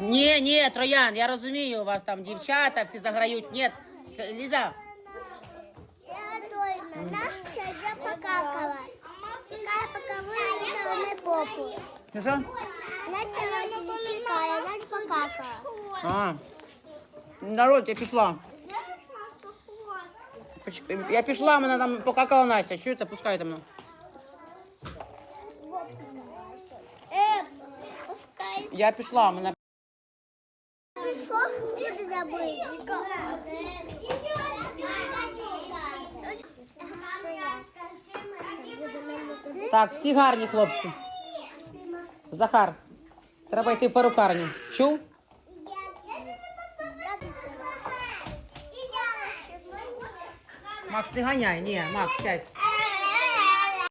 Ні, ні, Троян, я розумію, у вас там дівчата, всі заграють. Ні, С- Ліза, Настя я покакала. Чекає, поки вилетіла на попу. ну що? Настя нас чекає, Настя покакала. А, народ, я пішла. Поч- Я пішла, мене там покакала Настя. Чуєте, пускайте мене. Я пішла, мене. Не забий. Так, всі гарні хлопці. Захар, треба йти в перукарню. Чув? Макс, не ганяй, ні, Макс, сядь.